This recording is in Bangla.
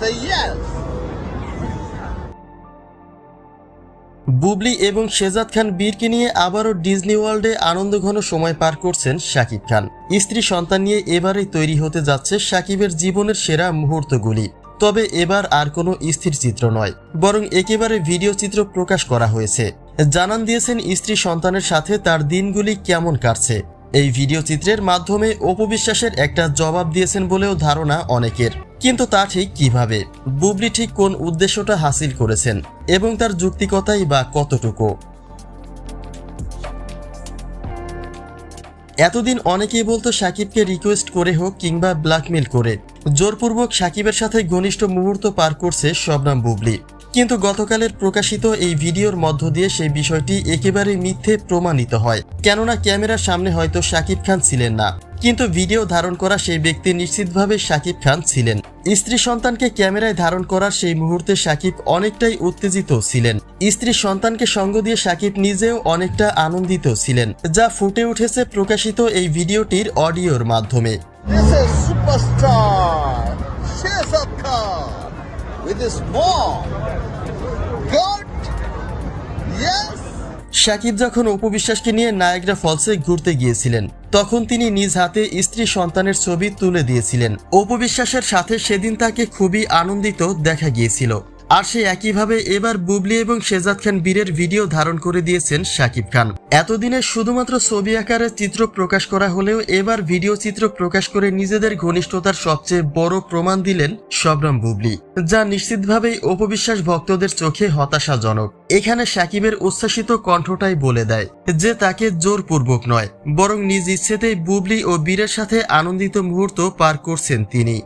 Say yes. বুবলি এবং শেজাদ খান বীরকে নিয়ে আবারও ডিজনি ওয়ার্ল্ডে আনন্দঘন সময় পার করছেন শাকিব খান। স্ত্রী সন্তান নিয়ে এবারে তৈরি হতে যাচ্ছে শাকিবের জীবনের সেরা মুহূর্তগুলি। তবে এবার আর কোনো স্থির চিত্র নয়, বরং একেবারে ভিডিও চিত্র প্রকাশ করা হয়েছে। জানান দিয়েছেন স্ত্রী সন্তানের সাথে তার দিনগুলি কেমন কাটছে। এই ভিডিও চিত্রের মাধ্যমে অপবিশ্বাসের একটা জবাব দিয়েছেন বলেও ধারণা অনেকের। কিন্তু তা ঠিক কীভাবে? বুবলি ঠিক কোন উদ্দেশ্যটা হাসিল করেছেন এবং তার যুক্তিকতাই বা কতটুকু? এতদিন অনেকেই বলতো সাকিবকে রিকোয়েস্ট করে হোক কিংবা ব্ল্যাকমেল করে। জোরপূর্বক সাকিবের সাথে ঘনিষ্ঠ মুহূর্ত পার করছে শবনাম বুবলি। কিন্তু গতকালের প্রকাশিত এই ভিডিওর মধ্য দিয়ে সেই বিষয়টি একেবারে মিথ্যে প্রমাণিত হয়। কেননা ক্যামেরার সামনে হয়তো সাকিব খান ছিলেন না। কিন্তু ভিডিও ধারণ করা সেই ব্যক্তি নিশ্চিতভাবে সাকিব খান ছিলেন। স্ত্রী সন্তানকে ক্যামেরায় ধারণ করার সেই মুহূর্তে সাকিব অনেকটাই উত্তেজিত ছিলেন। স্ত্রী সন্তানকে সঙ্গ দিয়ে সাকিব নিজেও অনেকটা আনন্দিত ছিলেন, যা ফুটে উঠেছে প্রকাশিত এই ভিডিওটির অডিওর মাধ্যমে। This with his mom. Yes? Shakib যখন উপবিশ্বাসকে নিয়ে নায়াগ্রা ফলসে ঘুরতে গিয়েছিলেন, তখন তিনি নিজ হাতে স্ত্রী সন্তানের ছবি তুলে দিয়েছিলেন উপবিশ্বাসের সাথে সেদিন তাকে খুবই আনন্দিত দেখা গিয়েছিল আর সে একইভাবে এবার বুবলি এবং শেজাদ খান বীরের ভিডিও ধারণ করে দিয়েছেন শাকিব খান। এতদিনে শুধুমাত্র ছবি আকারে চিত্র প্রকাশ করা হলেও এবার ভিডিও চিত্র প্রকাশ করে নিজেদের ঘনিষ্ঠতার সবচেয়ে বড় প্রমাণ দিলেন শবনম বুবলি, যা নিশ্চিতভাবেই অপবিশ্বাস ভক্তদের চোখে হতাশাজনক। এখানে সাকিবের উচ্ছ্বাসিত কণ্ঠটাই বলে দেয় যে তাকে জোরপূর্বক নয়, বরং নিজ ইচ্ছেতেই বুবলি ও বীরের সাথে আনন্দিত মুহূর্ত পার করছেন তিনি।